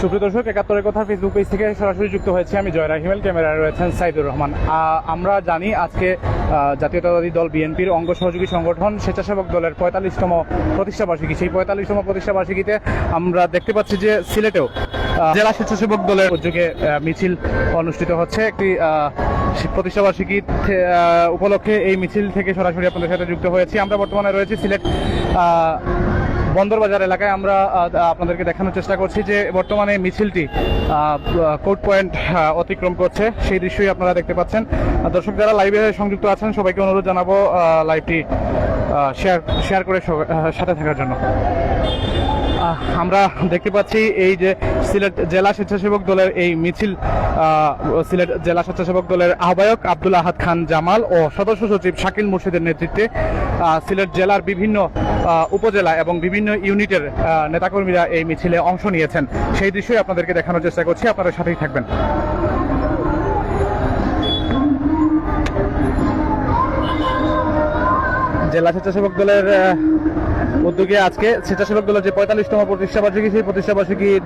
সুপ্রিয় দর্শক, একাত্তরের কথা ফেসবুক পেজ থেকে সরাসরি যুক্ত হয়েছে আমি জয়রা হিমেল, ক্যামেরায় রয়েছেন সাইদুর রহমান। আমরা জানি আজকে জাতীয়তাবাদী দল বিএনপির অঙ্গ সহযোগী সংগঠন স্বেচ্ছাসেবক দলের পঁয়তাল্লিশতম প্রতিষ্ঠাবার্ষিকী। সেই পঁয়তাল্লিশতম প্রতিষ্ঠাবার্ষিকীতে আমরা দেখতে পাচ্ছি যে সিলেটেও জেলা স্বেচ্ছাসেবক দলের উদ্যোগে মিছিল অনুষ্ঠিত হচ্ছে। একটি প্রতিষ্ঠাবার্ষিকী উপলক্ষে এই মিছিল থেকে সরাসরি আপনাদের সাথে যুক্ত হয়েছি। আমরা বর্তমানে রয়েছি সিলেট বন্দরবাজার এলাকায় আমরা আপনাদেরকে দেখানোর চেষ্টা করছি যে বর্তমানে মিছিলটি কোর্ট পয়েন্ট অতিক্রম করছে। সেই দৃশ্যই আপনারা দেখতে পাচ্ছেন। দর্শক যারা লাইভে সংযুক্ত আছেন, সবাইকে অনুরোধ জানাব লাইভটি শেয়ার শেয়ার করে সাথে থাকার জন্য। আমরা দেখতে পাচ্ছি এই যে সিলেট জেলা স্বেচ্ছাসেবক দলের এই মিছিল সিলেট জেলা স্বেচ্ছাসেবক দলের আহ্বায়ক আব্দুল আহাদ খান জামাল ও সদস্য সচিব শাকিল মুর্শিদের নেতৃত্বে সিলেট জেলার বিভিন্ন উপজেলা এবং বিভিন্ন ইউনিটের নেতাকর্মীরা এই মিছিলে অংশ নিয়েছেন। সেই দৃশ্যই আপনাদেরকে দেখানোর চেষ্টা করছি, আপনারা সাথেই থাকবেন। জেলা স্বেচ্ছাসেবক দলের উদ্যোগে আজকে স্বেচ্ছাসেবক দলের যে পঁয়তাল্লিশতম প্রতিষ্ঠা বার্ষিকী সেই প্রতিষ্ঠা বার্ষিকীর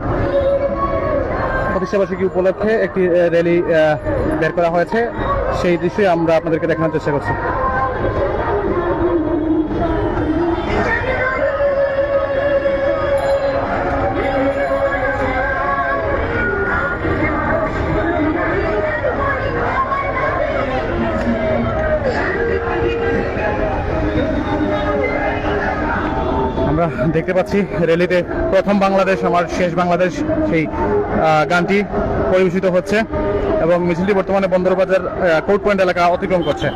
প্রতিষ্ঠা বার্ষিকী উপলক্ষে একটি র্যালি বের করা হয়েছে। সেই দৃশ্যই আমরা আপনাদেরকে দেখানোর চেষ্টা করছি। আমরা দেখতে পাচ্ছি র্যালিতে প্রথম বাংলাদেশ, আমার শেষ বাংলাদেশ সেই গানটি পরিবেশিত হচ্ছে এবং মিছিলটি বর্তমানে বন্দরবাজার কোর্ট পয়েন্ট এলাকা অতিক্রম করছে।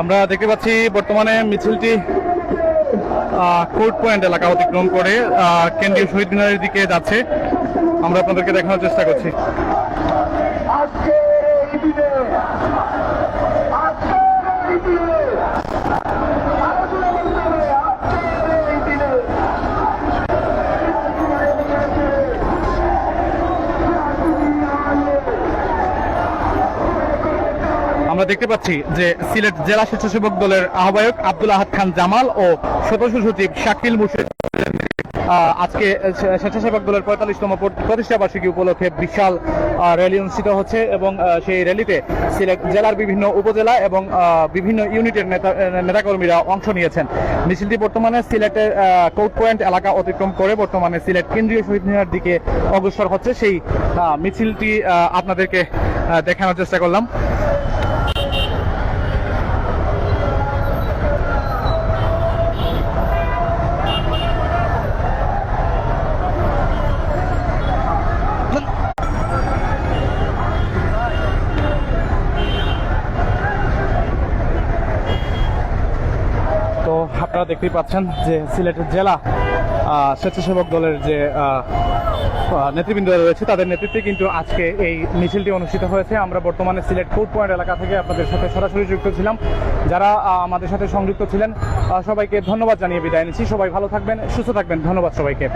আমরা দেখতে পাচ্ছি বর্তমানে মিছিলটি কোর্ট পয়েন্ট এলাকা অতিক্রম করে কেন্দ্রীয় শহীদ মিনারের দিকে যাচ্ছে। আমরা আপনাদেরকে দেখানোর চেষ্টা করছি। আমরা দেখতে পাচ্ছি যে সিলেট জেলা স্বেচ্ছাসেবক দলের আহ্বায়ক আব্দুল আহাদ খান জামাল ও সদস্য সচিব শাকিল মুর্শিদ। আজকে স্বেচ্ছাসেবক দলের পঁয়তাল্লিশতম প্রতিষ্ঠা বার্ষিকী উপলক্ষে বিশাল র্যালি অনুষ্ঠিত হচ্ছে এবং সেই র্যালিতে সিলেট জেলার বিভিন্ন উপজেলা এবং বিভিন্ন ইউনিটের নেতা নেতাকর্মীরা অংশ নিয়েছেন। মিছিলটি বর্তমানে সিলেটের কোর্ট পয়েন্ট এলাকা অতিক্রম করে বর্তমানে সিলেট কেন্দ্রীয় শহীদ মিনার দিকে অগ্রসর হচ্ছে। সেই মিছিলটি আপনাদেরকে দেখানোর চেষ্টা করলাম। আপনারা দেখতেই পাচ্ছেন যে সিলেটের জেলা স্বেচ্ছাসেবক দলের যে নেতৃবৃন্দ রয়েছে, তাদের নেতৃত্বে কিন্তু আজকে এই মিছিলটি অনুষ্ঠিত হয়েছে। আমরা বর্তমানে সিলেট ফুড পয়েন্ট এলাকা থেকে আপনাদের সাথে সরাসরি যুক্ত ছিলাম। যারা আমাদের সাথে সংযুক্ত ছিলেন সবাইকে ধন্যবাদ জানিয়ে বিদায় নিচ্ছি। সবাই ভালো থাকবেন, সুস্থ থাকবেন। ধন্যবাদ সবাইকে।